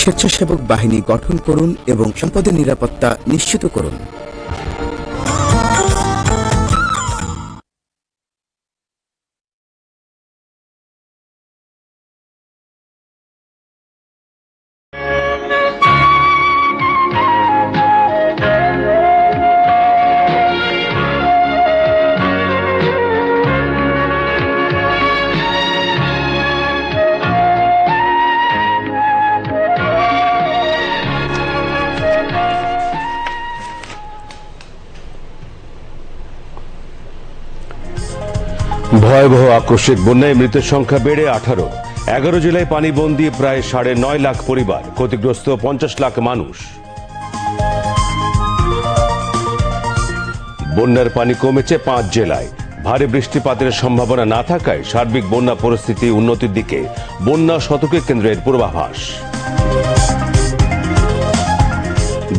স্বেচ্ছাসেবক বাহিনী গঠন করুন এবং সম্পদের নিরাপত্তা নিশ্চিত করুন। ভয়াবহ আকস্মিক বন্যায় মৃতের সংখ্যা বেড়ে আঠারো। এগারো জেলায় পানিবন্দী প্রায় সাড়ে নয় লাখ পরিবার, ক্ষতিগ্রস্ত পঞ্চাশ লাখ মানুষ। বন্যার পানি কমেছে পাঁচ জেলায়। ভারী বৃষ্টিপাতের সম্ভাবনা না থাকায় সার্বিক বন্যা পরিস্থিতি উন্নতির দিকে বন্যা শতকে কেন্দ্রের পূর্বাভাস।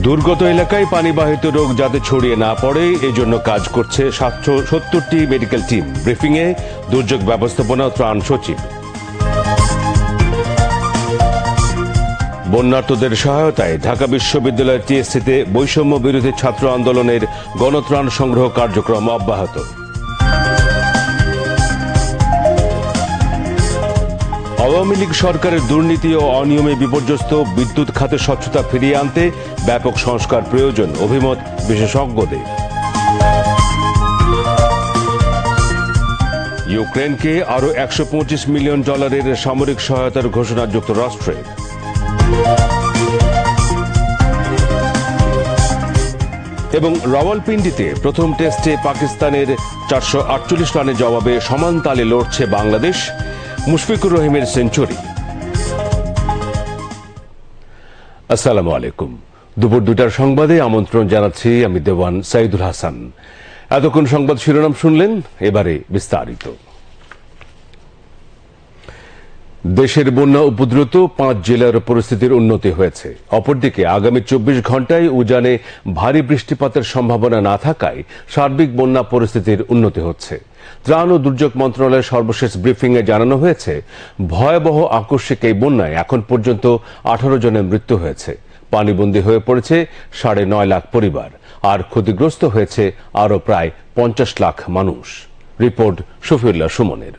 দুর্গত এলাকায় পানিবাহিত রোগ যাতে ছড়িয়ে না পড়ে, এজন্য কাজ করছে সাতশো সত্তরটি মেডিকেল টিম। ব্রিফিংয়ে দুর্যোগ ব্যবস্থাপনা ত্রাণ সচিব। বন্যার্থদের সহায়তায় ঢাকা বিশ্ববিদ্যালয়ের টিএসসিতে বৈষম্য বিরোধী ছাত্র আন্দোলনের গণত্রাণ সংগ্রহ কার্যক্রম অব্যাহত। আওয়ামী লীগ সরকারের দুর্নীতি ও অনিয়মে বিপর্যস্ত, বিদ্যুৎ খাতে স্বচ্ছতা ফিরিয়ে আনতে ব্যাপক সংস্কার প্রয়োজন, অভিমত বিশেষজ্ঞদের। ইউক্রেনকে আরও একশো পঁচিশ মিলিয়ন ডলারের সামরিক সহায়তার ঘোষণা যুক্তরাষ্ট্রের। এবং রাওয়ালপিন্ডিতে প্রথম টেস্টে পাকিস্তানের চারশো আটচল্লিশ রানের জবাবে সমান তালে লড়ছে বাংলাদেশ। মুশফিকুর রহিমের সেঞ্চুরি। আসসালামু আলাইকুম। দুপুর দুটার সংবাদে আমন্ত্রণ জানাচ্ছি আমি দেওয়ান সাইদুল হাসান। এতক্ষণ সংবাদ শিরোনাম শুনলেন, এবারে বিস্তারিত। দেশের বন্যা উপদ্রুত, পাঁচ জেলার পরিস্থিতির উন্নতি হয়েছে। অপরদিকে আগামী চব্বিশ ঘন্টায় উজানে ভারী বৃষ্টিপাতের সম্ভাবনা না থাকায় সার্বিক বন্যা পরিস্থিতির উন্নতি হচ্ছে। ত্রাণ ও দুর্যোগ মন্ত্রণালয়ের সর্বশেষ ব্রিফিংয়ে জানানো হয়েছে, ভয়াবহ আকস্মিক এই বন্যায় এখন পর্যন্ত আঠারো জনের মৃত্যু হয়েছে। পানিবন্দী হয়ে পড়েছে সাড়ে নয় লাখ পরিবার। আর ক্ষতিগ্রস্ত হয়েছে আরও প্রায় পঞ্চাশ লাখ মানুষ। রিপোর্ট শফিউল্লাহ সুমনের।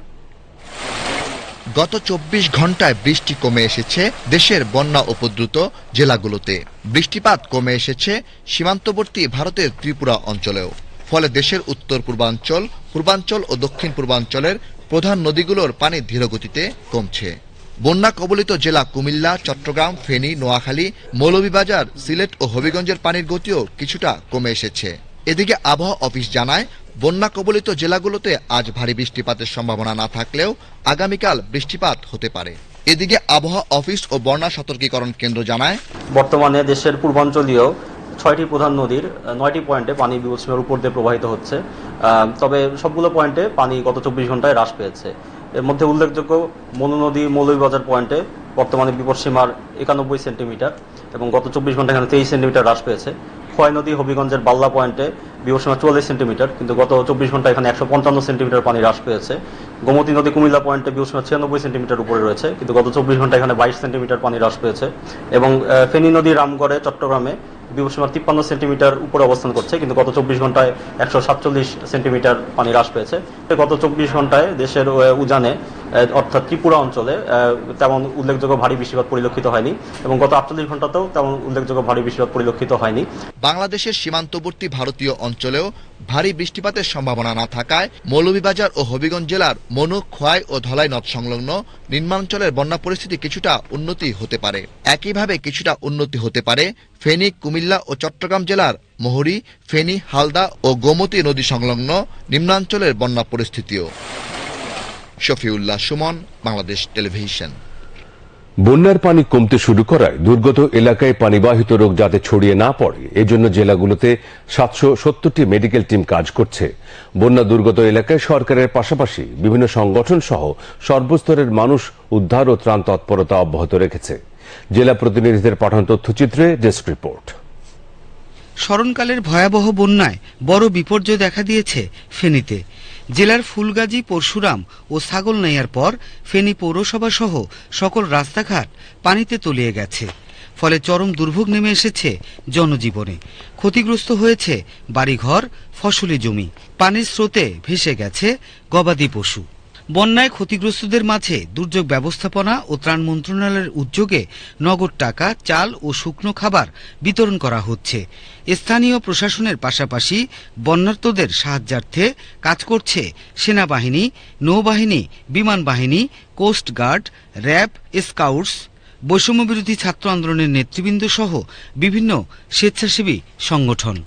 গত চব্বিশ ঘন্টায় বৃষ্টি কমে এসেছে দেশের বন্যা উপদ্রুত জেলাগুলোতে। বৃষ্টিপাত কমে এসেছে সীমান্তবর্তী ভারতের ত্রিপুরা অঞ্চলেও। ফলে দেশের উত্তর পূর্বাঞ্চল পূর্বাঞ্চল ও দক্ষিণ পূর্বাঞ্চলের প্রধান নদীগুলোর পানি ধীরগতিতে কমছে। বন্যা কবলিত জেলা কুমিল্লা, চট্টগ্রাম, ফেনী, নোয়াখালী, মৌলভীবাজার, সিলেট ও হবিগঞ্জের পানির গতিও কিছুটা কমে এসেছে। এদিকে আবহাওয়া অফিস জানায়, বন্যা কবলিত জেলাগুলোতে আজ ভারী বৃষ্টিপাতের সম্ভাবনা না থাকলেও আগামীকাল বৃষ্টিপাত হতে পারে। এদিকে আবহাওয়া অফিস ও বন্যা সতর্কীকরণ কেন্দ্র জানায়, বর্তমানে দেশের পূর্বাঞ্চলীয় ছয়টি প্রধান নদীর নয়টি পয়েন্টে পানি বিপদসীমার উপর দিয়ে প্রবাহিত হচ্ছে। তবে সবগুলো পয়েন্টে পানি গত চব্বিশ ঘন্টায় হ্রাস পেয়েছে। এর মধ্যে উল্লেখযোগ্য মনু নদী মৌলভীবাজার পয়েন্টে বর্তমানে বিপদসীমার একানব্বই সেন্টিমিটার এবং গত চব্বিশ ঘণ্টা এখানে তেইশ সেন্টিমিটার হ্রাস পেয়েছে। খোয়াই নদী হবিগঞ্জের বাল্লা পয়েন্টে বিপদসীমা চুয়াল্লিশ সেন্টিমিটার, কিন্তু গত চব্বিশ ঘণ্টা এখানে একশো পঞ্চান্ন সেন্টিমিটার পানি হ্রাস পেয়েছে। গোমতী নদী কুমিল্লা পয়েন্টে বিপদসীমা ছিয়ানব্বই সেন্টিমিটার উপরে রয়েছে, কিন্তু গত চব্বিশ ঘণ্টা এখানে বাইশ সেন্টিমিটার পানি হ্রাস পেয়েছে। এবং ফেনী নদী রামগড়ে, চট্টগ্রামে বিপদসীমা তিপ্পান্ন সেন্টিমিটার উপরে অবস্থান করছে, কিন্তু গত চব্বিশ ঘন্টায় একশো সাতচল্লিশ সেন্টিমিটার পানি হ্রাস পেয়েছে। গত চব্বিশ ঘন্টায় দেশের উজানে অর্থাৎ ত্রিপুরা অঞ্চলে তেমন উল্লেখযোগ্য ভারী বৃষ্টিপাত পরিলক্ষিত হয়নি এবং গত আটচল্লিশ ঘন্টাতেও তেমন উল্লেখযোগ্য ভারী বৃষ্টিপাত পরিলক্ষিত হয়নি। বাংলাদেশের সীমান্তবর্তী ভারতীয় অঞ্চলেও ভারী বৃষ্টিপাতের সম্ভাবনা না থাকায় মৌলভীবাজার ও হবিগঞ্জ জেলার মনু, খোয়াই ও ধলাই নদ সংলগ্ন নিম্নাঞ্চলের বন্যা পরিস্থিতি কিছুটা উন্নতি হতে পারে। একইভাবে কিছুটা উন্নতি হতে পারে ফেনী, কুমিল্লা ও চট্টগ্রাম জেলার মোহরী, ফেনী, হালদা ও গোমতী নদী সংলগ্ন নিম্নাঞ্চলের বন্যা পরিস্থিতিও। শফিউল্লাহ সুমন, বাংলাদেশ টেলিভিশন। বন্যার পানি কমতে শুরু করায় দুর্গত এলাকায় পানিবাহিত রোগ যাতে ছড়িয়ে না পড়ে, এজন্য জেলাগুলোতে সাতশো সত্তরটি মেডিকেল টিম কাজ করছে। বন্যা দুর্গত এলাকায় সরকারের পাশাপাশি বিভিন্ন সংগঠন সহ সর্বস্তরের মানুষ উদ্ধার ও ত্রাণ তৎপরতা অব্যাহত রেখেছে। জেলা প্রতিনিধিদের পাঠানো তথ্যচিত্রে ডেস্ক রিপোর্ট। স্মরণকালের ভয়াবহ বন্যায় বড় বিপর্যয় দেখা দিয়েছে ফেনীতে। জেলার ফুলগাজী, পরশুরাম ও ছাগলনাইয়ার পর ফেনী পৌরসভা সহ সকল রাস্তাঘাট পানিতে তলিয়ে গেছে। ফলে চরম দুর্ভোগ নেমে এসেছে জনজীবনে। ক্ষতিগ্রস্ত হয়েছে বাড়িঘর, ফসলি জমি। পানির স্রোতে ভেসে গেছে গবাদি পশু। বন্যায় ক্ষতিগ্রস্তদের মাঝে দুর্যোগ ব্যবস্থাপনা ও ত্রাণ মন্ত্রণালয়ের উদ্যোগে নগদ টাকা, চাল ও শুকনো খাবার বিতরণ করা হচ্ছে। স্থানীয় প্রশাসনের পাশাপাশি বন্যার্তদের সাহায্যার্থে কাজ করছে সেনাবাহিনী, নৌবাহিনী, বিমান বাহিনী, কোস্ট গার্ড, র্যাব, স্কাউটস, বৈষম্যবিরোধী ছাত্র আন্দোলনের নেতৃবৃন্দ সহ বিভিন্ন স্বেচ্ছাসেবী সংগঠন।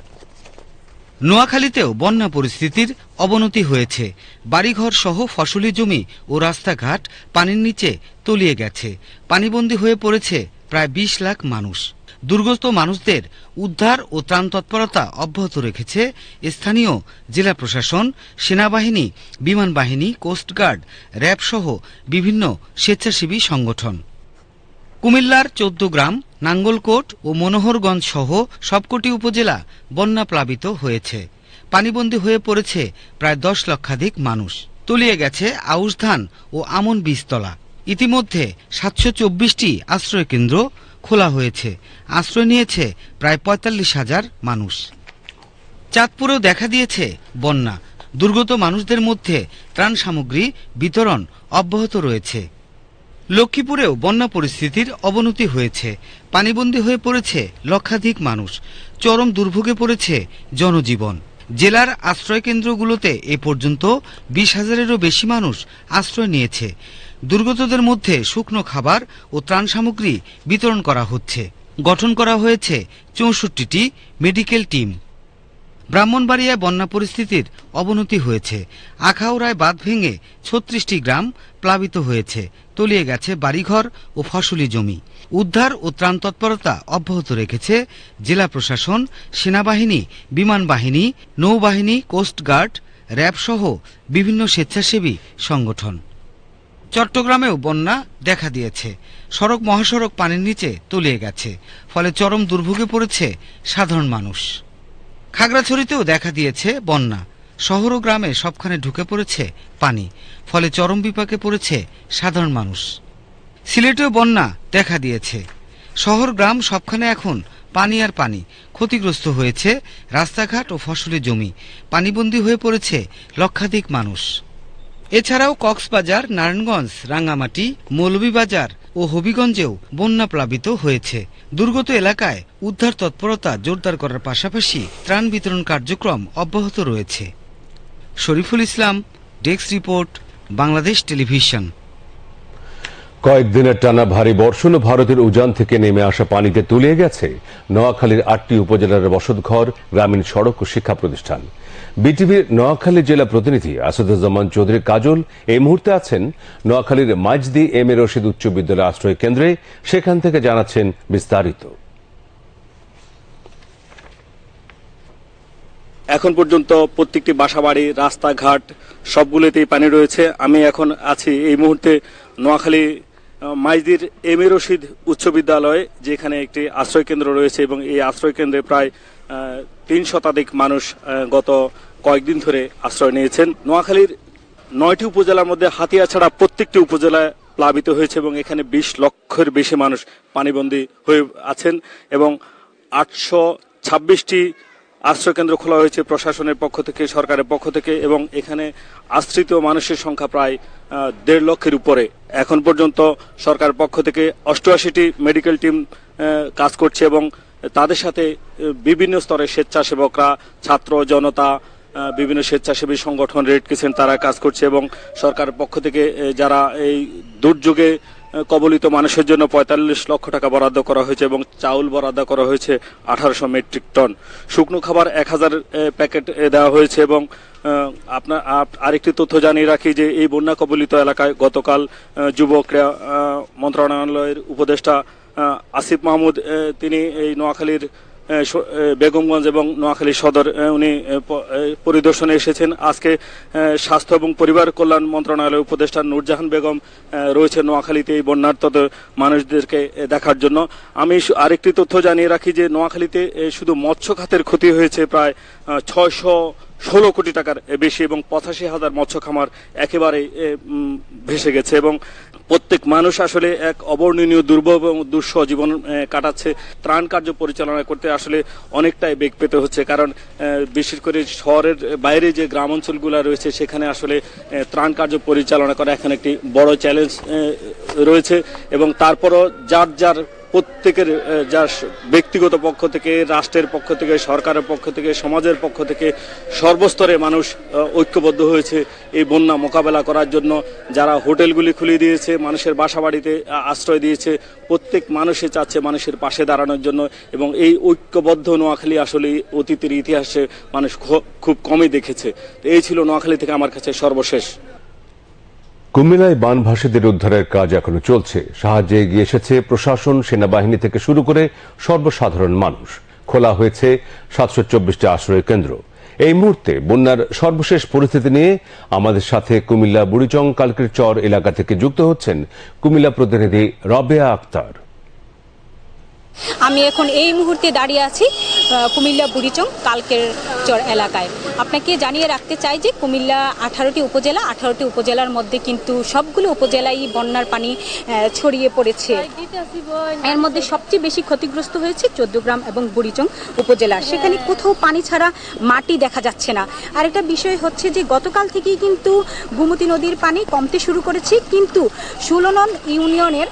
নোয়াখালীতেও বন্যা পরিস্থিতির অবনতি হয়েছে। বাড়িঘর সহ ফসলি জমি ও রাস্তাঘাট পানির নিচে তলিয়ে গেছে। পানিবন্দী হয়ে পড়েছে প্রায় বিশ লাখ মানুষ। দুর্গত মানুষদের উদ্ধার ও ত্রাণ তৎপরতা অব্যাহত রেখেছে স্থানীয় জেলা প্রশাসন, সেনাবাহিনী, বিমান বাহিনী, কোস্টগার্ড, র্যাব সহ বিভিন্ন স্বেচ্ছাসেবী সংগঠন। কুমিল্লার চোদ্দ গ্রাম, নাঙ্গলকোট ও মনোহরগঞ্জ সহ সবকটি উপজেলা বন্যা প্লাবিত হয়েছে। পানিবন্দী হয়ে পড়েছে প্রায় দশ লক্ষাধিক মানুষ। তলিয়ে গেছে আউশ ধান ও আমন বীজতলা। ইতিমধ্যে সাতশো চব্বিশটি আশ্রয়কেন্দ্র খোলা হয়েছে। আশ্রয় নিয়েছে প্রায় পঁয়তাল্লিশ হাজার মানুষ। চাঁদপুরেও দেখা দিয়েছে বন্যা। দুর্গত মানুষদের মধ্যে ত্রাণ সামগ্রী বিতরণ অব্যাহত রয়েছে। লক্ষ্মীপুরেও বন্যা পরিস্থিতির অবনতি হয়েছে। পানিবন্দী হয়ে পড়েছে লক্ষাধিক মানুষ। চরম দুর্ভোগে পড়েছে জনজীবন। জেলার আশ্রয়কেন্দ্রগুলোতে এ পর্যন্ত বিশ হাজারেরও বেশি মানুষ আশ্রয় নিয়েছে। দুর্গতদের মধ্যে শুকনো খাবার ও ত্রাণ সামগ্রী বিতরণ করা হচ্ছে। গঠন করা হয়েছে চৌষট্টিটি মেডিকেল টিম। ব্রাহ্মণবাড়িয়ায় বন্যা পরিস্থিতির অবনতি হয়েছে। আখাউড়ায় বাঁধ ভেঙে ছত্রিশটি গ্রাম প্লাবিত হয়েছে, তলিয়ে গেছে বাড়িঘর ও ফসলি জমি। উদ্ধার ও ত্রাণ তৎপরতা অব্যাহত রেখেছে জেলা প্রশাসন, সেনাবাহিনী, বিমান বাহিনী, নৌবাহিনী কোস্টগার্ড র্যাব সহ বিভিন্ন স্বেচ্ছাসেবী সংগঠন। চট্টগ্রামেও বন্যা দেখা দিয়েছে। সড়ক মহাসড়ক পানির নিচে তলিয়ে গেছে, ফলে চরম দুর্ভোগে পড়েছে সাধারণ মানুষ। খাগড়াছড়িতেও দেখা দিয়েছে বন্যা। শহর ও গ্রামে সবখানে ঢুকে পড়েছে পানি, ফলে চরম বিপাকে পড়েছে সাধারণ মানুষ। সিলেটেও বন্যা দেখা দিয়েছে। শহর, গ্রাম সবখানে এখন পানি আর পানি ক্ষতিগ্রস্ত হয়েছে রাস্তাঘাট ও ফসলের জমি, পানিবন্দী হয়ে পড়েছে লক্ষাধিক মানুষ। এছাড়াও কক্সবাজার, নারায়ণগঞ্জ, রাঙ্গামাটি, মৌলভীবাজার ও হবিগঞ্জেও বন্যা প্লাবিত হয়েছে। দুর্গত এলাকায় উদ্ধার তৎপরতা জোরদার করার পাশাপাশি ত্রাণ বিতরণ কার্যক্রম অব্যাহত রয়েছে। Shariful Islam, desk report, Bangladesh television. কয়েকদিনের টানা ভারী বর্ষণ ও ভারতের উজান থেকে নেমে আসা পানিতে তলিয়ে গেছে নোয়াখালীর আটটি উপজেলার বসতঘর, গ্রামীণ সড়ক ও শিক্ষা প্রতিষ্ঠান। বিটিভির নোয়াখালী জেলা প্রতিনিধি আসাদুজ্জামান চৌধুরী কাজল এই মুহূর্তে আছেন নোয়াখালীর মাইজদি এম এ রশিদ উচ্চ বিদ্যালয় আশ্রয় কেন্দ্রে। সেখান থেকে জানাচ্ছেন বিস্তারিত। এখন পর্যন্ত প্রত্যেকটি বাসাবাড়ি, রাস্তাঘাট, সবগুলোতেই পানি রয়েছে। আমি এখন আছি এই মুহূর্তে নোয়াখালী মাইজদির এম এ রশিদ উচ্চ বিদ্যালয়ে, যেখানে একটি আশ্রয় কেন্দ্র রয়েছে এবং এই আশ্রয় কেন্দ্রে প্রায় তিন শতাধিক মানুষ গত কয়েকদিন ধরে আশ্রয় নিয়েছেন। নোয়াখালীর নয়টি উপজেলার মধ্যে হাতিয়া ছাড়া প্রত্যেকটি উপজেলায় প্লাবিত হয়েছে এবং এখানে বিশ লক্ষের বেশি মানুষ পানিবন্দী হয়ে আছেন এবং আটশো ছাব্বিশটি আশ্রয়কেন্দ্র খোলা হয়েছে প্রশাসনের পক্ষ থেকে, সরকারের পক্ষ থেকে, এবং এখানে আশ্রিত মানুষের সংখ্যা প্রায় দেড় লক্ষের উপরে। এখন পর্যন্ত সরকার পক্ষ থেকে অষ্টআশিটি মেডিকেল টিম কাজ করছে এবং তাদের সাথে বিভিন্ন স্তরের স্বেচ্ছাসেবকরা, ছাত্র, জনতা বিভিন্ন স্বেচ্ছাসেবী সংগঠন, রেড ক্রিসেন্ট, তারা কাজ করছে এবং সরকারের পক্ষ থেকে যারা এই দুর্যোগে কবলিত মানুষের জন্য পঁয়তাল্লিশ লক্ষ টাকা বরাদ্দ করা হয়েছে এবং চাউল বরাদ্দ করা হয়েছে আঠারোশো মেট্রিক টন। শুকনো খাবার এক হাজার প্যাকেট দেওয়া হয়েছে এবং আপনার আরেকটি তথ্য জানিয়ে রাখি যে এই বন্যা কবলিত এলাকায় গতকাল যুব ক্রীড়া মন্ত্রণালয়ের উপদেষ্টা আসিফ মাহমুদ তিনি এই নোয়াখালীর বেগমগঞ্জ এবং নোয়াখালী সদর উনি পরিদর্শনে এসেছেন। আজকে স্বাস্থ্য এবং পরিবার কল্যাণ মন্ত্রণালয়ের উপদেষ্টা নূরজাহান বেগম রয়েছে নোয়াখালীতে এই বন্যার্থ মানুষদেরকে দেখার জন্য। আমি আরেকটি তথ্য জানিয়ে রাখি যে নোয়াখালীতে শুধু মৎস্য খাতের ক্ষতি হয়েছে প্রায় ছয়শো ষোলো কোটি টাকার বেশি এবং পঁচাশি হাজার মৎস্য খামার একেবারে ভেসে গেছে এবং প্রত্যেক মানুষ আসলে এক অবর্ণনীয়, দুর্ভোগ এবং দুঃসহ জীবন কাটাচ্ছে। ত্রাণ কার্য পরিচালনা করতে আসলে অনেকটাই বেগ পেতে হচ্ছে। কারণ বিশেষ করে শহরের বাইরে যে গ্রাম অঞ্চলগুলো রয়েছে, সেখানে আসলে ত্রাণ কার্য পরিচালনা করা এখন একটি বড় চ্যালেঞ্জ রয়েছে। এবং তারপরও যার যার প্রত্যেকের যা ব্যক্তিগত পক্ষ থেকে, রাষ্ট্রের পক্ষ থেকে, সরকারের পক্ষ থেকে, সমাজের পক্ষ থেকে সর্বস্তরে মানুষ ঐক্যবদ্ধ হয়েছে এই বন্যা মোকাবেলা করার জন্য। যারা হোটেলগুলি খুলে দিয়েছে, মানুষের বাসা বাড়িতে আশ্রয় দিয়েছে, প্রত্যেক মানুষে চাচ্ছে মানুষের পাশে দাঁড়ানোর জন্য এবং এই ঐক্যবদ্ধ নোয়াখালী আসলে অতীতের ইতিহাসে মানুষ খুব কমই দেখেছে। এই ছিল নোয়াখালী থেকে আমার কাছে সর্বশেষ। কুমিল্লায় বানভাসীদের উদ্ধারের কাজ এখনও চলছে। সাহায্যে এগিয়ে এসেছে প্রশাসন, সেনাবাহিনী থেকে শুরু করে সর্বসাধারণ মানুষ। খোলা হয়েছে সাতশো চব্বিশটি আশ্রয় কেন্দ্র। এই মুহূর্তে বন্যার সর্বশেষ পরিস্থিতি নিয়ে আমাদের সাথে কুমিল্লা বুড়িচং কালকের চর এলাকা থেকে যুক্ত হচ্ছেন কুমিল্লা প্রতিনিধি রবেয়া আক্তার। আমি এখন এই মুহূর্তে দাঁড়িয়ে আছি কুমিল্লা বুড়িচং কালকের চর এলাকায়। আপনাকে জানিয়ে রাখতে চাই যে কুমিল্লা আঠারোটি উপজেলা, আঠারোটি উপজেলার মধ্যে কিন্তু সবগুলো উপজেলায় বন্যার পানি ছড়িয়ে পড়েছে। এর মধ্যে সবচেয়ে বেশি ক্ষতিগ্রস্ত হয়েছে চোদ্দগ্রাম এবং বুড়িচং উপজেলা। সেখানে কোথাও পানি ছাড়া মাটি দেখা যাচ্ছে না। আরেকটা বিষয় হচ্ছে যে গতকাল থেকেই কিন্তু গুমতি নদীর পানি কমতে শুরু করেছে। কিন্তু ষোলনন ইউনিয়নের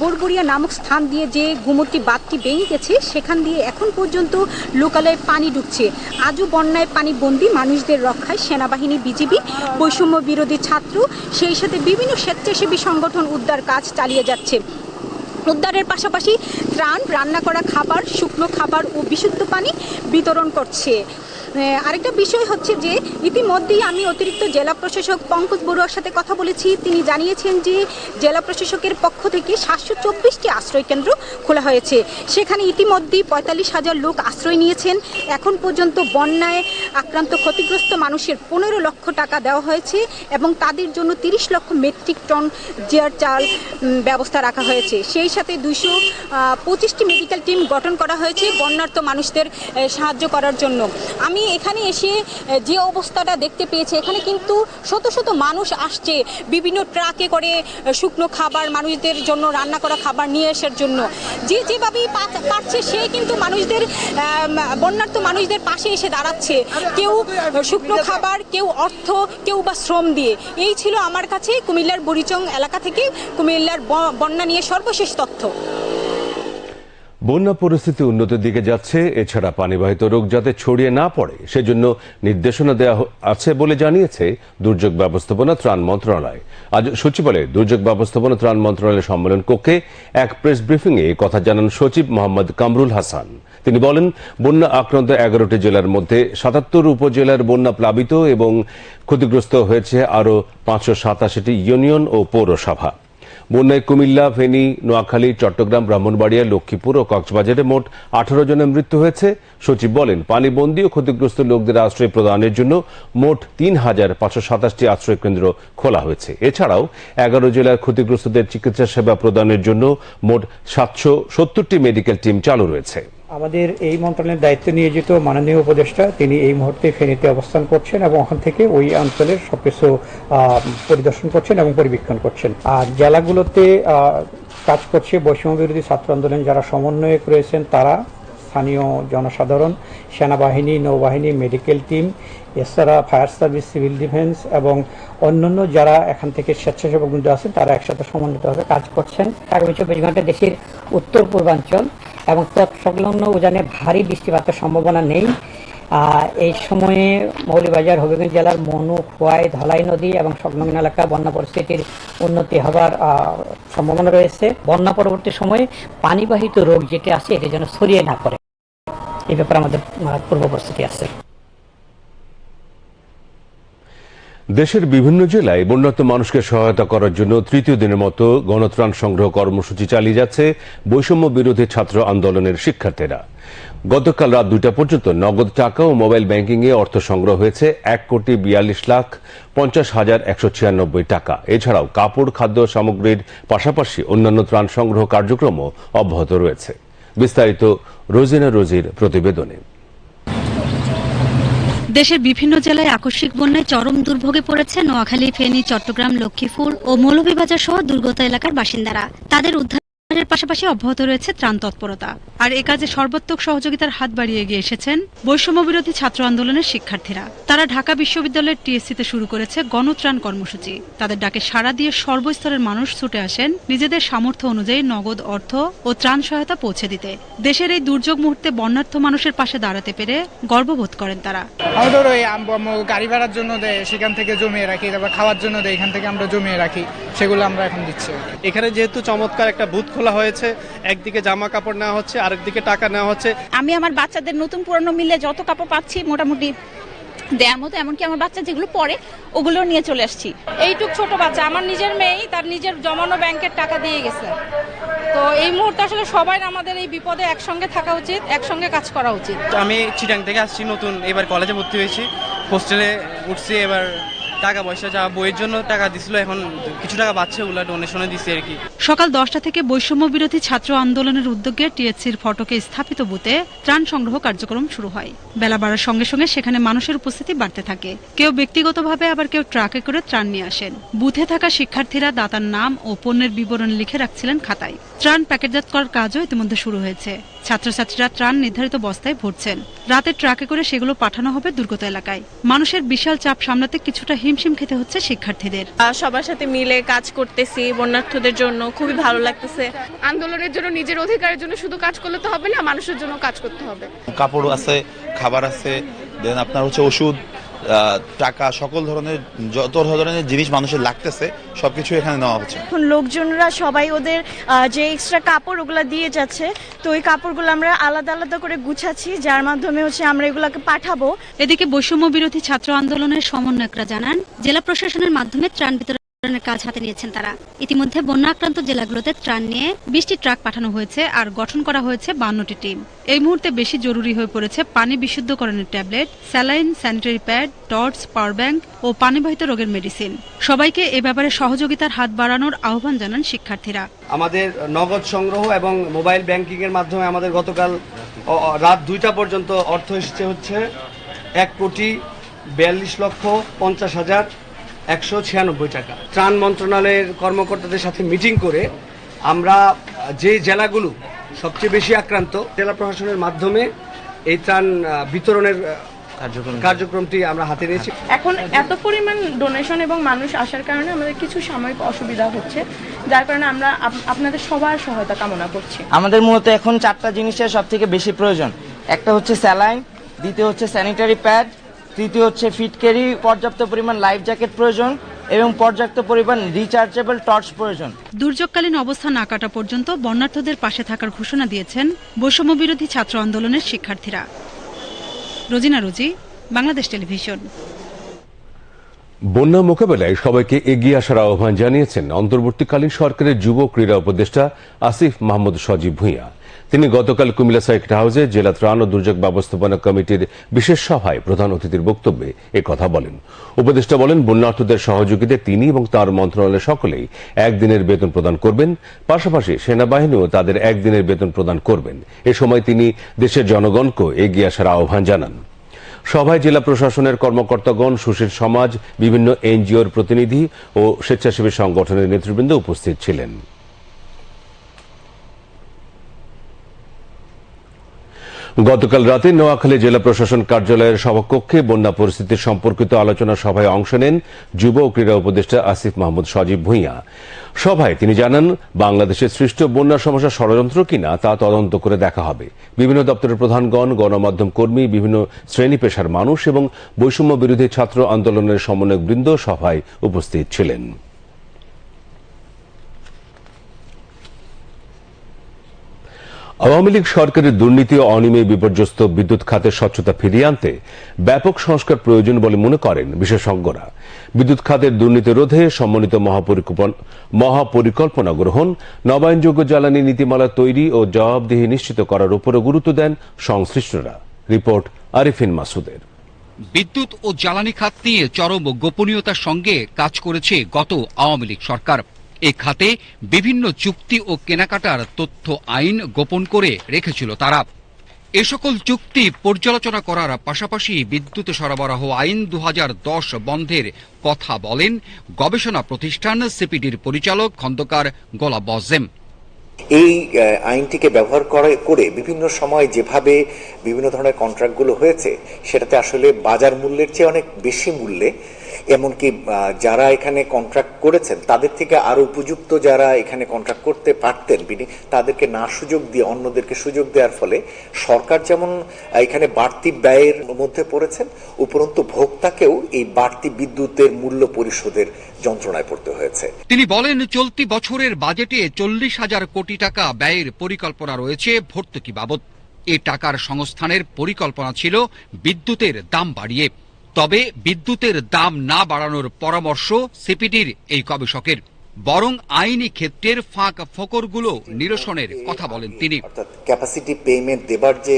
বুড়বুড়িয়া নামক স্থান দিয়ে যে গুমতি বাঁধটি ভেঙে গেছে, সেখান দিয়ে এখন পর্যন্ত লোকালয়ে পানি ঢুকছে। আজও বন্যায় পানি বন্দি মানুষদের রক্ষায় সেনাবাহিনী, বিজিবি, বৈষম্য বিরোধী ছাত্র, সেই সাথে বিভিন্ন স্বেচ্ছাসেবী সংগঠন উদ্ধার কাজ চালিয়ে যাচ্ছে। উদ্ধারের পাশাপাশি ত্রাণ, রান্না করা খাবার, শুকনো খাবার ও বিশুদ্ধ পানি বিতরণ করছে। আরেকটা বিষয় হচ্ছে যে ইতিমধ্যেই আমি অতিরিক্ত জেলা প্রশাসক পঙ্কজ বড়ুয়ার সাথে কথা বলেছি। তিনি জানিয়েছেন যে জেলা প্রশাসকের পক্ষ থেকে সাতশো চব্বিশটি আশ্রয় কেন্দ্র খোলা হয়েছে। সেখানে ইতিমধ্যেই পঁয়তাল্লিশ হাজার লোক আশ্রয় নিয়েছেন। এখন পর্যন্ত বন্যায় আক্রান্ত ক্ষতিগ্রস্ত মানুষের পনেরো লক্ষ টাকা দেওয়া হয়েছে এবং তাদের জন্য তিরিশ লক্ষ মেট্রিক টন জিয়ার চাল ব্যবস্থা রাখা হয়েছে। সেই সাথে দুইশো পঁচিশটি মেডিকেল টিম গঠন করা হয়েছে বন্যার্থ মানুষদের সাহায্য করার জন্য। আমি এখানে এসে যে অবস্থাটা দেখতে পেয়েছি এখানে কিন্তু শত শত মানুষ আসছে। বিভিন্ন ট্রাকে করে শুকনো খাবার মানুষদের জন্য রান্না করা খাবার নিয়ে আসার জন্য। যে যেভাবেই পারছে সে কিন্তু মানুষদের আম, বন্যার্ত মানুষদের পাশে এসে দাঁড়াচ্ছে। কেউ শুকনো খাবার কেউ অর্থ কেউ বা শ্রম দিয়ে। এই ছিল আমার কাছে কুমিল্লার বুড়িচং এলাকা থেকে কুমিল্লার বন্যা নিয়ে সর্বশেষ তথ্য। বন্যা পরিস্থিতি উন্নতির দিকে যাচ্ছে, এছাড়া পানিবাহিত রোগ যাতে ছড়িয়ে না পড়ে, সেজন্য নির্দেশনা দেওয়া আছে বলে জানিয়েছে দুর্যোগ ব্যবস্থাপনা ত্রাণ মন্ত্রণালয়। আজ সচিবালয়ে দুর্যোগ ব্যবস্থাপনা ত্রাণ মন্ত্রণালয়ের সম্মেলন কক্ষে এক প্রেস ব্রিফিং এ কথা জানান সচিব মোহাম্মদ কামরুল হাসান। তিনি বলেন, বন্যা আক্রান্ত এগারোটি জেলার মধ্যে সাতাত্তর উপজেলার বন্যা প্লাবিত এবং ক্ষতিগ্রস্ত হয়েছে আরও পাঁচশো সাতাশিটি ইউনিয়ন ও পৌরসভা। বন্যায় কুমিল্লা, ফেনী, নোয়াখালী, চট্টগ্রাম, ব্রাহ্মণবাড়িয়া, লক্ষ্মীপুর ও কক্সবাজারে মোট আঠারো জনের মৃত্যু হয়েছে। সচিব বলেন, পানিবন্দী ও ক্ষতিগ্রস্ত লোকদের আশ্রয় প্রদানের জন্য মোট তিন হাজার পাঁচশো সাতাশটি আশ্রয়কেন্দ্র খোলা হয়েছে। এছাড়াও এগারো জেলার ক্ষতিগ্রস্তদের চিকিৎসা সেবা প্রদানের জন্য মোট সাতশো সত্তরটি মেডিকেল টিম চালু রয়েছে। আমাদের এই মন্ত্রণালয়ের দায়িত্ব নিয়োজিত মাননীয় উপদেষ্টা, তিনি এই মুহূর্তে ফেনীতে অবস্থান করছেন এবং ওখান থেকে ওই অঞ্চলের সবকিছু পরিদর্শন করছেন এবং পরিবীক্ষণ করছেন। আর জেলাগুলোতে কাজ করছে বৈষম্য বিরোধী ছাত্র আন্দোলন যারা সমন্বয়ক রয়েছেন তারা, স্থানীয় জনসাধারণ, সেনাবাহিনী, নৌবাহিনী, মেডিকেল টিম, এছাড়া ফায়ার সার্ভিস, সিভিল ডিফেন্স এবং অন্যান্য যারা এখান থেকে স্বেচ্ছাসেবক আছেন তারা একসাথে সমন্বিতভাবে কাজ করছেন। আগামী চব্বিশ ঘণ্টা দেশের উত্তর পূর্বাঞ্চল এবং তৎসংলগ্ন উজানে ভারী বৃষ্টিপাতের সম্ভাবনা নেই। এই সময়ে মৌলভীবাজার, হবিগঞ্জ জেলার মনু, খোয়াই, ধলাই নদী এবং সংলগ্ন এলাকা বন্যা পরিস্থিতির উন্নতি হবার সম্ভাবনা রয়েছে। বন্যা পরবর্তী সময়ে পানিবাহিত রোগ যেটি আছে, এটি যেন ছড়িয়ে না পড়ে। এ ব্যাপারে আমাদের পূর্ব প্রস্তুতি আছে। দেশের বিভিন্ন জেলায় বন্যার্ত মানুষকে সহায়তা করার জন্য তৃতীয় দিনের মতো গণত্রাণ সংগ্রহ কর্মসূচি চালিয়ে যাচ্ছে বৈষম্য বিরোধী ছাত্র আন্দোলনের শিক্ষার্থীরা। গতকাল রাত দুইটা পর্যন্ত নগদ টাকা ও মোবাইল ব্যাংকিং এ অর্থ সংগ্রহ হয়েছে এক কোটি বিয়াল্লিশ লাখ পঞ্চাশ হাজার একশো ছিয়ানব্বই টাকা। এছাড়াও কাপড়, খাদ্য সামগ্রীর পাশাপাশি অন্যান্য ত্রাণ সংগ্রহ কার্যক্রমও অব্যাহত রয়েছে। বিস্তারিত রোজিনা রোজির প্রতিবেদনে। দেশের বিভিন্ন জেলায় আকস্মিক বন্যায় চরম দুর্ভোগে পড়েছে নোয়াখালী, ফেনী, চট্টগ্রাম, লক্ষ্মীপুর ও মৌলভীবাজার সহ দুর্গত এলাকার বাসিন্দারা। তাদের উদ্ধারের পাশাপাশি অব্যাহত রয়েছে ত্রাণ তৎপরতা। আর এ কাজে সর্বাত্মক সহযোগিতার হাত বাড়িয়ে এগিয়ে এসেছেন বৈষম্য বিরোধী ছাত্র আন্দোলনের শিক্ষার্থীরা। তারা ঢাকা বিশ্ববিদ্যালয়ের টিএসসিতে শুরু করেছে গণত্রাণ কর্মসূচি। তাদের ডাকে সাড়া দিয়ে সর্বস্তরের মানুষ ছুটে আসেন নিজেদের সামর্থ্য অনুযায়ী নগদ অর্থ ও ত্রাণ সহায়তা পৌঁছে দিতে। দেশের এই দুর্যোগ মুহূর্তে বন্যার্থ মানুষের পাশে দাঁড়াতে পেরে গর্ববোধ করেন তারা। আমাদের ওই গাড়ি ভাড়ার জন্য দেয় সেখান থেকে জমিয়ে রাখি তারপর খাওয়ার জন্য দেয় এখান থেকে আমরা জমিয়ে রাখি সেগুলো আমরা এখন দিচ্ছি। এখানে যেহেতু চমৎকার একটা বুথ খোলা হয়েছে একদিকে জামা কাপড় নেওয়া হচ্ছে আরেকদিকে টাকা নেওয়া হচ্ছে। আমি আমার বাচ্চাদের নতুন পুরনো মিলে যত কাপড় পাচ্ছি মোটামুটি দেওয়ার মতো এমনকি আমার বাচ্চা যেগুলো পরে ওগুলো নিয়ে চলে আসছি। এইটুক ছোট বাচ্চা আমার নিজের মেয়েই তার নিজের জমানো ব্যাংকের টাকা দিয়ে গেছে। তো এই মুহূর্তে আসলে সবাই আমাদের এই বিপদে একসঙ্গে থাকা উচিত একসঙ্গে কাজ করা উচিত। আমি চিটাং থেকে আসছি নতুন এবার কলেজে ভর্তি হয়েছি। হোস্টেলে উঠছি এবার টাকা পয়সা যা বইয়ের জন্য টাকা দিছিল এখন কিছু টাকা পাচ্ছে ওগুলো ডোনেশনে দিচ্ছে আর কি। সকাল দশটা থেকে বৈষম্য বিরোধী ছাত্র আন্দোলনের উদ্যোগে টিএসসির ফটকে স্থাপিত বুথে ত্রাণ সংগ্রহ কার্যক্রম শুরু হয়। বেলা বাড়ার সঙ্গে সঙ্গে সেখানে মানুষের উপস্থিতি বাড়তে থাকে। কেউ ব্যক্তিগতভাবে আবার কেউ ট্রাকে করে ত্রাণ নিয়ে আসেন। বুথে থাকা শিক্ষার্থীরা দাতার নাম ও পণ্যের বিবরণ লিখে রাখছিলেন খাতায়। ত্রাণ প্যাকেটজাত করার কাজও ইতিমধ্যে শুরু হয়েছে। ছাত্রছাত্রীরা ত্রাণ নির্ধারিত বস্তায় ভরছেন। রাতে ট্রাকে করে সেগুলো পাঠানো হবে দুর্গত এলাকায়। মানুষের বিশাল চাপ সামলাতে কিছুটা হিমশিম খেতে হচ্ছে শিক্ষার্থীদের। সবার সাথে মিলে কাজ করতেছি, বন্যার্থদের জন্য খুবই ভালো লাগতেছে। আন্দোলনের জন্য নিজের অধিকারের জন্য শুধু কাজ করলে তো হবে না মানুষের জন্য কাজ করতে হবে। কাপড় আছে খাবার আছে দেন আপনার হচ্ছে ওষুধ টাকা সকল ধরনের যত ধরনের জিনিস মানুষের লাগতেছে সবকিছু এখানে নেওয়া হচ্ছে। এখন লোকজনরা সবাই ওদের যে এক্সট্রা কাপড় ওগুলো দিয়ে যাচ্ছে তো ওই কাপড়গুলো আমরা আলাদা আলাদা করে গুছাচ্ছি যার মাধ্যমে হচ্ছে আমরা এগুলাকে পাঠাবো। এদিকে বৈষম্য বিরোধী ছাত্র আন্দোলনের সমন্বয়করা জানান জেলা প্রশাসনের মাধ্যমে ত্রাণ কাজ হাতে নিয়েছেন তারা। ইতিমধ্যে বন্যা আক্রান্ত জেলাগুলোতে ত্রাণ নিয়ে বিশটি ট্রাক পাঠানো হয়েছে আর গঠন করা হয়েছে বান্নটি টিম। এই মুহূর্তে বেশি জরুরি হয়ে পড়েছে পানি বিশুদ্ধকরণের tablet, saline, sanitary pad, torch, power bank ও পানিবাহিত রোগের মেডিসিন। সবাইকে এ ব্যাপারে সহযোগিতার হাত বাড়ানোর আহ্বান জানান শিক্ষার্থীরা। আমাদের নগদ সংগ্রহ এবং মোবাইল ব্যাংকিং এর মাধ্যমে আমাদের গতকাল রাত দুইটা পর্যন্ত অর্থ এসেছে হচ্ছে এক কোটি বিয়াল্লিশ লক্ষ পঞ্চাশ হাজার একশো ছিয়ানব্বই টাকা। ত্রাণ মন্ত্রণালয়ের কর্মকর্তাদের সাথে মিটিং করে আমরা যে জেলাগুলো সবচেয়ে বেশি আক্রান্ত জেলা প্রশাসনের মাধ্যমে এই ত্রাণ বিতরণের কার্যক্রমটি। আমরা হাতে নিয়েছি। এখন এত পরিমাণ ডোনেশন এবং মানুষ আসার কারণে আমাদের কিছু সাময়িক অসুবিধা হচ্ছে যার কারণে আমরা আপ- আপনাদের সবার সহায়তা কামনা করছি। আমাদের মূলত এখন চারটা জিনিসের সব থেকে বেশি প্রয়োজন। একটা হচ্ছে স্যালাইন দ্বিতীয় হচ্ছে স্যানিটারি প্যাড তৃতীয় হচ্ছে ফিটকেরি পর্যাপ্ত পরিমাণ লাইফ জ্যাকেট প্রয়োজন এবং পর্যাপ্ত পরিমাণ রিচার্জেবল টর্চ প্রয়োজন। দুর্যোগকালীন অবস্থা না কাটা পর্যন্ত বন্যার্থদের পাশে থাকার ঘোষণা দিয়েছেন বৈষম্য বিরোধী ছাত্র আন্দোলনের শিক্ষার্থীরা। রোজিনা রোজি বাংলাদেশ টেলিভিশন। বন্যা মোকাবেলায় সবাইকে এগিয়ে আসার আহ্বান জানিয়েছেন অন্তর্বর্তীকালীন সরকারের যুব ক্রীড়া উপদেষ্টা আসিফ মাহমুদ সজীব ভূঁইয়া। তিনি গতকাল কুমিল্লা সার্কিট হাউসে জেলা ত্রাণ ও দুর্যোগ ব্যবস্থাপনা কমিটির বিশেষ সভায় প্রধান অতিথির বক্তব্যে এ কথা বলেন। উপদেষ্টা বলেন বন্যার্থদের সহযোগিতায় তিনি এবং তার মন্ত্রণালয় সকলেই একদিনের বেতন প্রদান করবেন। পাশাপাশি সেনাবাহিনীও তাদের একদিনের বেতন প্রদান করবেন। এ সময় তিনি দেশের জনগণকে এগিয়ে আসার আহ্বান জানান। সভায় জেলা প্রশাসনের কর্মকর্তাগণ, সুশীল সমাজ, বিভিন্ন এনজিওর প্রতিনিধি ও স্বেচ্ছাসেবী সংগঠনের নেতৃবৃন্দ উপস্থিত ছিলেন। গতকাল রাতে নোয়াখালী জেলা প্রশাসন কার্যালয়ের সভাকক্ষে বন্যা পরিস্থিতি সম্পর্কিত আলোচনা সভায় অংশ নেন যুব ও ক্রীড়া উপদেষ্টা আসিফ মাহমুদ সজীব ভূঁইয়া। সভায় তিনি জানান, বাংলাদেশের সৃষ্ট বন্যা সমস্যা ষড়যন্ত্র কিনা তা তদন্ত করে দেখা হবে। বিভিন্ন দপ্তরের প্রধানগণ, গণমাধ্যম কর্মী, বিভিন্ন শ্রেণি পেশার মানুষ এবং বৈষম্য বিরোধী ছাত্র আন্দোলনের সমন্বয়কবৃন্দ সভায় উপস্থিত ছিলেন। আওয়ামী লীগ সরকারের দুর্নীতি ও অনিমে বিপর্যস্ত বিদ্যুৎ খাতের স্বচ্ছতা ফিরিয়ে আনতে ব্যাপক সংস্কার প্রয়োজন বলে মনে করেন বিশেষজ্ঞরা। বিদ্যুৎ খাতের দুর্নীতি রোধে সম্মানিত মহাপরিকল্পনা গ্রহণ, নবায়নযোগ্য জ্বালানি নীতিমালা তৈরি ও জবাবদিহি নিশ্চিত করার উপরও গুরুত্ব দেন সংশ্লিষ্টরা। রিপোর্ট আরিফিন মাসুদের। বিদ্যুৎ ও জ্বালানি খাত নিয়ে চরম গোপনীয়তার সঙ্গে কাজ করেছে গত আওয়ামী লীগ সরকার। এ খাতে বিভিন্ন চুক্তি ও কেনাকাটার তথ্য আইন গোপন করে রেখেছিল তারা। এ সকল চুক্তি পর্যালোচনা করার পাশাপাশি বিদ্যুৎ সরবরাহ আইন দু হাজার দশ বন্ধের কথা বলেন গবেষণা প্রতিষ্ঠান সিপিডির পরিচালক খন্দকার গোলাপ বজেম এই আইনটিকে ব্যবহার করে করে বিভিন্ন সময় যেভাবে বিভিন্ন ধরনের কন্ট্রাক্টগুলো হয়েছে, সেটাতে আসলে বাজার মূল্যের চেয়ে অনেক বেশি মূল্যে এমনকি যারা এখানে কন্ট্রাক্ট করেছেন, তাদের থেকে আরও উপযুক্ত যারা এখানে কন্ট্রাক্ট করতে পারতেন তাদেরকে না সুযোগ দিয়ে, অন্যদেরকে সুযোগ দেওয়ার ফলে সরকার যেমন এখানে বাড়তি ব্যয়ের মধ্যে পড়েছেন, উপরন্তু ভোক্তাকেও এই বাড়তি বিদ্যুতের মূল্য পরিশোধের যন্ত্রণায় পড়তে হয়েছে। তিনি বলেন, চলতি বছরের বাজেটে চল্লিশ হাজার কোটি টাকা ব্যয়ের পরিকল্পনা রয়েছে, ভর্তুকি বাবদ। এ টাকার সংস্থানের পরিকল্পনা ছিল বিদ্যুতের দাম বাড়িয়ে। তবে বিদ্যুতের দাম না বাড়ানোর পরামর্শ সিপিডির এই গবেষকের। বরং আইনি ক্ষেত্রের ফাঁক ফোকরগুলো নিরসনের কথা বলেন তিনি। ক্যাপাসিটি পেমেন্ট দেবার যে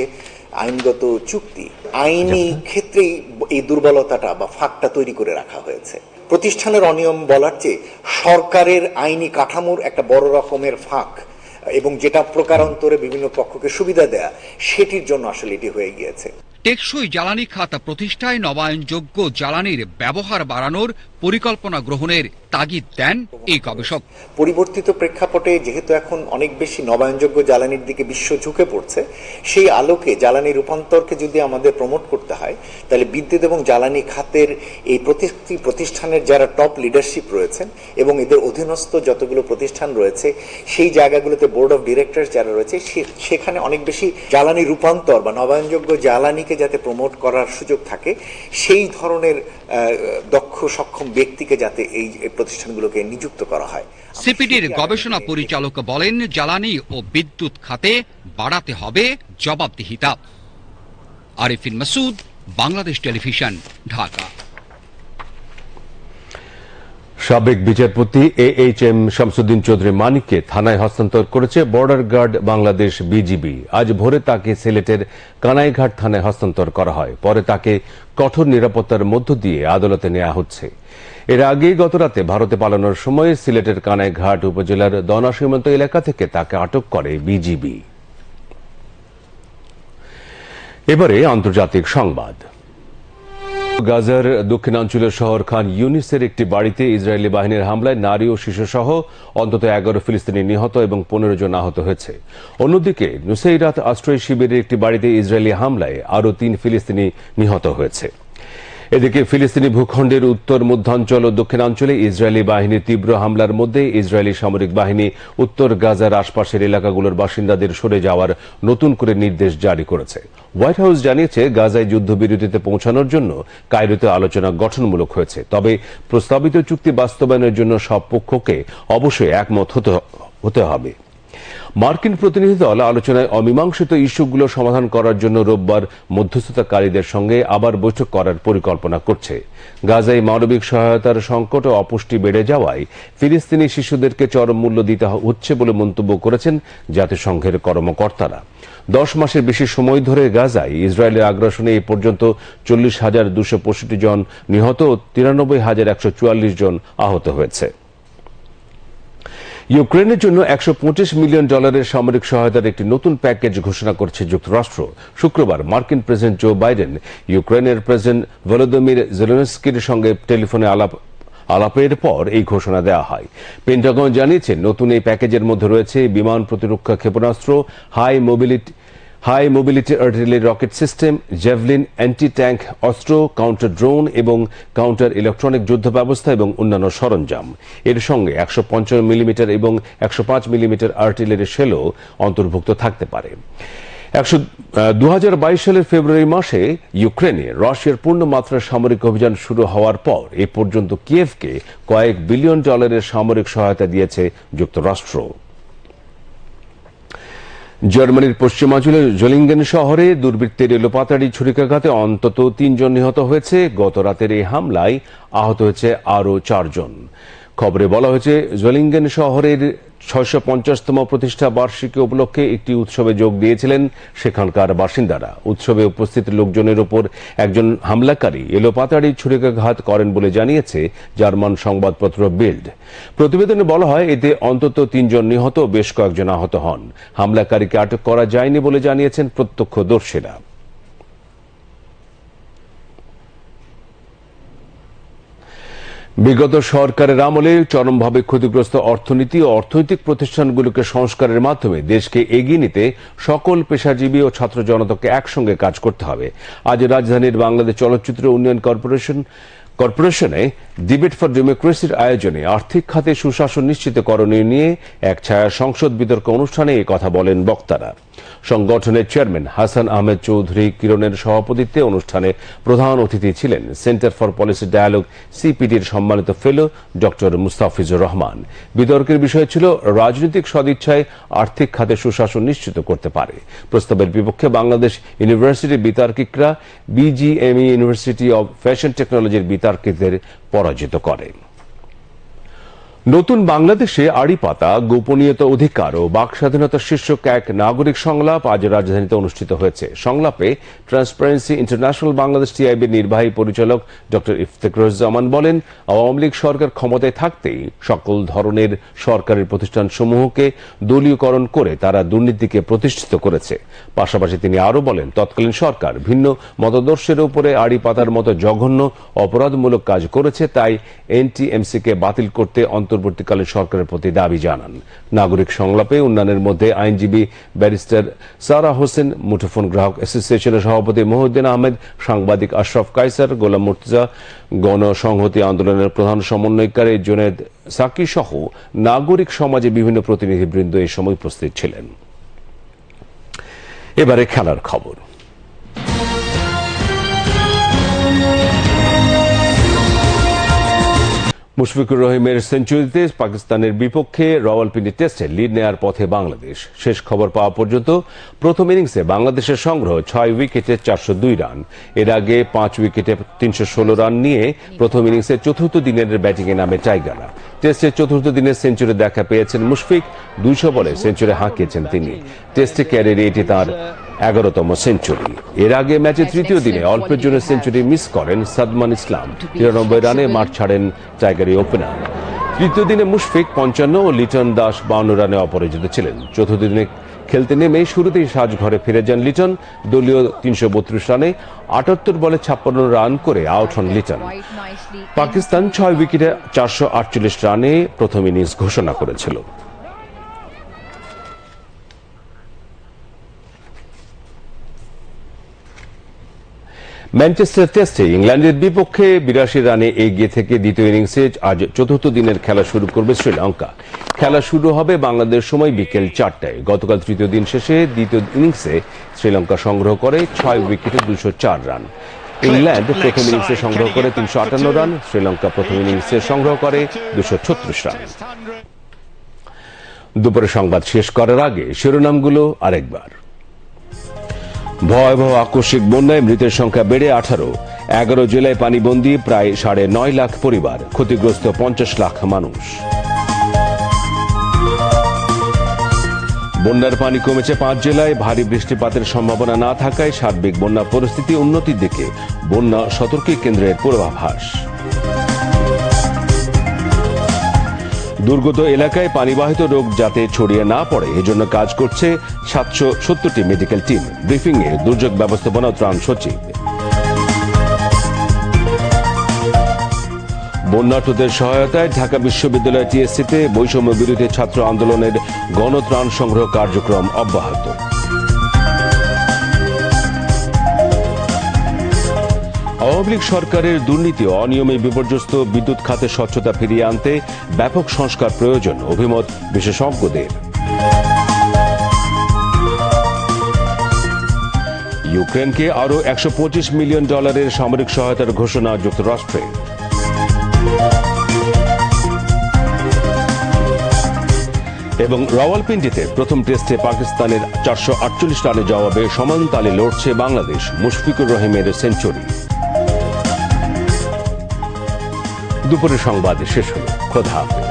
আইনগত চুক্তি আইনি ক্ষেত্রেই এই দুর্বলতাটা বা ফাঁকটা তৈরি করে রাখা হয়েছে। প্রতিষ্ঠানের অনিয়ম বলার চেয়ে সরকারের আইনি কাঠামোর একটা বড় রকমের ফাঁক এবং যেটা প্রকারান্তরে বিভিন্ন পক্ষকে সুবিধা দেয়া সেটির জন্য আসলে এটি হয়ে গিয়েছে। টেকসই জ্বালানি খাত প্রতিষ্ঠায় নবায়নযোগ্য জ্বালানির ব্যবহার বাড়ানোর পরিকল্পনা গ্রহণের তাগিদ দেন এই গবেষক। পরিবর্তিত প্রেক্ষাপটে যেহেতু এখন অনেক বেশি নবায়নযোগ্য জ্বালানির দিকে বিশ্ব ঝুঁকে পড়ছে, সেই আলোকে জ্বালানি রূপান্তরকে যদি আমাদের প্রমোট করতে হয়, তাহলে বিদ্যুৎ এবং জ্বালানি খাতের এই প্রতিটি প্রতিষ্ঠানের যারা টপ লিডারশিপ রয়েছেন এবং এদের অধীনস্থ যতগুলো প্রতিষ্ঠান রয়েছে, সেই জায়গাগুলোতে বোর্ড অফ ডিরেক্টর যারা রয়েছে সেখানে অনেক বেশি জ্বালানি রূপান্তর বা নবায়নযোগ্য জ্বালানিকে যাতে প্রমোট করার সুযোগ থাকে সেই ধরনের দক্ষ সক্ষম ব্যক্তিকে যাতে এই এই প্রতিষ্ঠানগুলোকে নিযুক্ত করা হয়। সিপিডির গবেষণা পরিচালক বলেন জ্বালানি ও বিদ্যুৎ খাতে বাড়াতে হবে জবাবদিহিতা। আরিফিন মাসুদ বাংলাদেশ টেলিভিশন ঢাকা। সাবেক বিচারপতি A H M Shamsuddin Chowdhury মানিককে থানায় হস্তান্তর করেছে বর্ডার গার্ড বাংলাদেশ বিজিবি। আজ ভোরে তাকে সিলেটের কানাইঘাট থানায় হস্তান্তর করা হয়। পরে তাকে কঠোর নিরাপত্তার মধ্য দিয়ে আদালতে নেওয়া হচ্ছে। এর আগেই গতরাতে ভারতে পালানোর সময় সিলেটের কানাইঘাট উপজেলার দনা সীমান্ত এলাকা থেকে তাকে আটক করে বিজিবি। এবারে আন্তর্জাতিক সংবাদ। গাজার দক্ষিণাঞ্চলের শহর খান ইউনিসের একটি বাড়িতে ইসরায়েলি বাহিনীর হামলায় নারী ও শিশু সহ অন্তত এগারো ফিলিস্তিনি নিহত এবং পনেরো জন আহত হয়েছে। অন্যদিকে, নুসেইরাত আশ্রয় শিবিরের একটি বাড়িতে ইসরায়েলি হামলায় আরও তিন ফিলিস্তিনি নিহত হয়েছে। এদিকে ফিলিস্তিনি ভূখণ্ডের উত্তর মধ্যাঞ্চল ও দক্ষিণাঞ্চলে ইসরায়েলি বাহিনীর তীব্র হামলার মধ্যে ইসরায়েলি সামরিক বাহিনী উত্তর গাজার আশপাশের এলাকাগুলোর বাসিন্দাদের সরে যাওয়ার নতুন করে নির্দেশ জারি করেছে। হোয়াইট হাউস জানিয়েছে, গাজায় যুদ্ধবিরতিতে পৌঁছানোর জন্য কায়রোতে আলোচনা গঠনমূলক হয়েছে। তবে প্রস্তাবিত চুক্তি বাস্তবায়নের জন্য সব পক্ষকে অবশ্যই একমত হতে হবে। মার্কিন প্রতিনিধি দল আলোচনায় অমীমাংসিত ইস্যুগুলো সমাধান করার জন্য রোববার মধ্যস্থতাকারীদের সঙ্গে আবার বৈঠক করার পরিকল্পনা করছে। গাজায় মানবিক সহায়তার সংকট ও অপুষ্টি বেড়ে যাওয়ায় ফিলিস্তিনি শিশুদেরকে চরম মূল্য দিতে হচ্ছে বলে মন্তব্য করেছেন জাতিসংঘের কর্মকর্তারা। দশ মাসের বেশি সময় ধরে গাজায় ইসরায়েলের আগ্রাসনে এ পর্যন্ত চল্লিশ হাজার দুশো জন নিহত ও তিরানব্বই হাজার একশো চুয়াল্লিশ জন আহত হয়েছে। ইউক্রেনের জন্য একশো পঁচিশ মিলিয়ন ডলারের সামরিক সহায়তার একটি নতুন প্যাকেজ ঘোষণা করছে যুক্তরাষ্ট্র। শুক্রবার মার্কিন প্রেসিডেন্ট জো বাইডেন ইউক্রেনের প্রেসিডেন্ট ভলোদমির জেলেনস্কির সঙ্গে টেলিফোনে আলাপ, আলাপের পর এই ঘোষণা দেওয়া হয়। পেন্টাগন জানিয়েছে, নতুন এই প্যাকেজের মধ্যে রয়েছে বিমান প্রতিরক্ষা ক্ষেপণাস্ত্র, high mobility high mobility artillery rocket system Javelin anti tank অস্ত্র, কাউন্টার ড্রোন এবং কাউন্টার ইলেকট্রনিক যুদ্ধ ব্যবস্থা এবং অন্যান্য সরঞ্জাম। এর সঙ্গে একশো পঞ্চান্ন মিলিমিটার এবং একশো পাঁচ মিলিমিটার আর্টিলারি শেলও অন্তর্ভুক্ত থাকতে পারে। একশো দু সালের ফেব্রুয়ারি মাসে ইউক্রেনে রাশিয়ার পূর্ণমাত্রার সামরিক অভিযান শুরু হওয়ার পর এ পর্যন্ত কিয়েভকে কয়েক বিলিয়ন ডলারের সামরিক সহায়তা দিয়েছে যুক্তরাষ্ট্র। জার্মানির পশ্চিমাঞ্চলের জলিঙ্গেন শহরে দুর্বৃত্তের এলোপাতাড়ি ছুরিকাঘাতে অন্তত তিনজন নিহত হয়েছে। গত রাতের এই হামলায় আহত হয়েছে আরও চারজন। খবরে বলা হয়েছে জলিঙ্গেন শহরের ছয়শো পঞ্চাশতম প্রতিষ্ঠা বার্ষিকী উপলক্ষে একটি উৎসবে যোগ দিয়েছিলেন সেখানকার বাসিন্দারা। উৎসবে উপস্থিত লোকজনের ওপর একজন হামলাকারী এলোপাতাড়ি ছুরিকাঘাত করেন বলে জানিয়েছে জার্মান সংবাদপত্র বিল্ড। প্রতিবেদনে বলা হয়, এতে অন্তত তিনজন নিহত, বেশ কয়েকজন আহত হন। হামলাকারীকে আটক করা যায়নি বলে জানিয়েছেন প্রত্যক্ষদর্শীরা। বিগত সরকারের আমলে চরমভাবে ক্ষতিগ্রস্ত অর্থনীতি ও অর্থনৈতিক প্রতিষ্ঠানগুলোকে সংস্কারের মাধ্যমে দেশকে এগিয়ে নিতে সকল পেশাজীবী ও ছাত্র জনতাকে একসঙ্গে কাজ করতে হবে। আজ রাজধানীর বাংলাদেশ চলচ্চিত্র উন্নয়ন কর্পোরেশন, কর্পোরেশনে ডিবেট ফর ডেমোক্রেসির আয়োজনে আর্থিক খাতে সুশাসন নিশ্চিতকরণীয় নিয়ে এক ছায়া সংসদ বিতর্ক অনুষ্ঠানে কথা বলেন বক্তারা। সংগঠনের চেয়ারম্যান হাসান আহমেদ চৌধুরী কিরণের সভাপতিত্বে অনুষ্ঠানে প্রধান অতিথি ছিলেন সেন্টার ফর পলিসি ডায়ালগ সিপিডির সম্মানিত ফেলো ডক্টর মুস্তাফিজুর রহমান। বিতর্কের বিষয় ছিল রাজনৈতিক সদিচ্ছায় আর্থিক খাতে সুশাসন নিশ্চিত করতে পারে। প্রস্তাবের বিপক্ষে বাংলাদেশ ইউনিভার্সিটির বিতার্কিকরা বিজিএমই ইউনিভার্সিটি অব ফ্যাশন টেকনোলজির বিতার্কিকদের পরাজিত করে। নতুন বাংলাদেশে আড়ি পাতা, গোপনীয়তা অধিকার ও বাক স্বাধীনতা শীর্ষক এক নাগরিক সংলাপ আজ রাজধানীতে অনুষ্ঠিত হয়েছে। সংলাপে ট্রান্সপারেন্সি ইন্টারন্যাশনাল বাংলাদেশ টিআইবির নির্বাহী পরিচালক ডক্টর ইফতেকুরুজ্জামান বলেন, আওয়ামী লীগ সরকার ক্ষমতায় থাকতেই সকল ধরনের সরকারের প্রতিষ্ঠান সমূহকে দলীয়করণ করে তারা দুর্নীতিকে প্রতিষ্ঠিত করেছে। পাশাপাশি তিনি আরও বলেন, তৎকালীন সরকার ভিন্ন মতাদর্শের উপরে আড়ি পাতার মতো জঘন্য অপরাধমূলক কাজ করেছে, তাই এনটিএমসিকে বাতিল করতে অন্তর্বর্তীকালীন সরকারের প্রতি দাবি জানান। নাগরিক সংলাপে উন্নয়নের মধ্যে আইনজীবী ব্যারিস্টার সারা হোসেন, মুঠোফোন গ্রাহক অ্যাসোসিয়েশনের সভাপতি মহিউদ্দিন আহমেদ, সাংবাদিক আশরাফ কাইসার গোলাম মুর্তজা, গণসংহতি আন্দোলনের প্রধান সমন্বয়কারী জুনেদ সাকি সহ নাগরিক সমাজে বিভিন্ন প্রতিনিধিবৃন্দ এই সময় উপস্থিত ছিলেন। এবারে খেলার খবর। মুশফিকুর রহিমের সেঞ্চুরিতে পাকিস্তানের বিপক্ষে রাওয়ালপিন্ডি টেস্টে লিড নেয়ার পথে বাংলাদেশ। শেষ খবর পাওয়া পর্যন্ত প্রথম ইনিংসে বাংলাদেশের সংগ্রহ ছয় উইকেটে চারশো দুই রান। এর আগে পাঁচ উইকেটে তিনশো ষোলো রান নিয়ে প্রথম ইনিংসে চতুর্থ দিনের ব্যাটিংয়ে নামে টাইগাররা। টেস্টের চতুর্থ দিনের সেঞ্চুরি দেখা পেয়েছেন মুশফিক। দুইশো বলে সেঞ্চুরি হাঁকিয়েছেন তিনি। টেস্টে ক্যারিয়ারে এটি তার এগারোতম সেঞ্চুরি। এর আগে ম্যাচে তৃতীয় দিনে অল্পের জন্য সেঞ্চুরি মিস করেন সাদমান ইসলাম। তিরানব্বই রানে মাঠ ছাড়েন টাইগারি ওপেনার। তৃতীয় দিনে মুশফিক পঞ্চান্ন ও লিটন দাস বাউন্ন রানে অপরাজিত ছিলেন। চতুর্থ দিনে খেলতে নেমে শুরুতেই সাজঘরে ফিরে যান লিটন। দলীয় তিনশো বত্রিশ রানে আটাত্তর বলে ছাপ্পান্ন রান করে আউট হন লিটন। পাকিস্তান ছয় উইকেটে চারশো আটচল্লিশ রানে প্রথম ইনিংস ঘোষণা করেছিল। ম্যানচেস্টার টেস্টে ইংল্যান্ডের বিপক্ষে বিরাশি রানে এগিয়ে থেকে দ্বিতীয় ইনিংসে আজ চতুর্থ দিনের খেলা শুরু করবে শ্রীলঙ্কা। খেলা শুরু হবে বাংলাদেশ সময় বিকেল চারটায়। গতকাল তৃতীয় দিন শেষে দ্বিতীয় ইনিংসে শ্রীলঙ্কা সংগ্রহ করে ছয় উইকেটে দুশো চার রান। ইংল্যান্ড প্রথম ইনিংসে সংগ্রহ করে তিনশো আটান্ন রান। শ্রীলঙ্কা প্রথম ইনিংসে সংগ্রহ করে দুশো ছত্রিশ রান। দুপুরে সংবাদ শেষ করার আগে শিরোনামগুলো আরেকবার। ভয়াবহ আকস্মিক বন্যায় মৃতের সংখ্যা বেড়ে আঠারো। এগারো জেলায় পানিবন্দী প্রায় সাড়ে নয় লাখ পরিবার, ক্ষতিগ্রস্ত পঞ্চাশ লাখ মানুষ। বন্যার পানি কমেছে পাঁচ জেলায় ভারী বৃষ্টিপাতের সম্ভাবনা না থাকায় সার্বিক বন্যা পরিস্থিতি উন্নতির দিকে বন্যা সতর্কী কেন্দ্রের পূর্বাভাস। দুর্গত এলাকায় পানিবাহিত রোগ যাতে ছড়িয়ে না পড়ে, এজন্য কাজ করছে সাতশো সত্তরটি মেডিকেল টিম। ব্রিফিংয়ে দুর্যোগ ব্যবস্থাপনা ত্রাণ সচিব। বন্যার্থদের সহায়তায় ঢাকা বিশ্ববিদ্যালয় টিএসসিতে বৈষম্য বিরোধী ছাত্র আন্দোলনের গণত্রাণ সংগ্রহ কার্যক্রম অব্যাহত। আওয়ামী লীগ সরকারের দুর্নীতি অনিয়মে বিপর্যস্ত বিদ্যুৎ খাতে স্বচ্ছতা ফিরিয়ে আনতে ব্যাপক সংস্কার প্রয়োজন, অভিমত বিশেষজ্ঞদের। ইউক্রেনকে আরও একশো পঁচিশ মিলিয়ন ডলারের সামরিক সহায়তার ঘোষণা যুক্তরাষ্ট্রে। এবং রাওয়ালপিন্ডিতে প্রথম টেস্টে পাকিস্তানের চারশো রানের জবাবে সমান তালে লড়ছে বাংলাদেশ, মুশফিকুর রহিমের সেঞ্চুরি। দুপুরের সংবাদ শেষ হল। খোদা হাফেজ।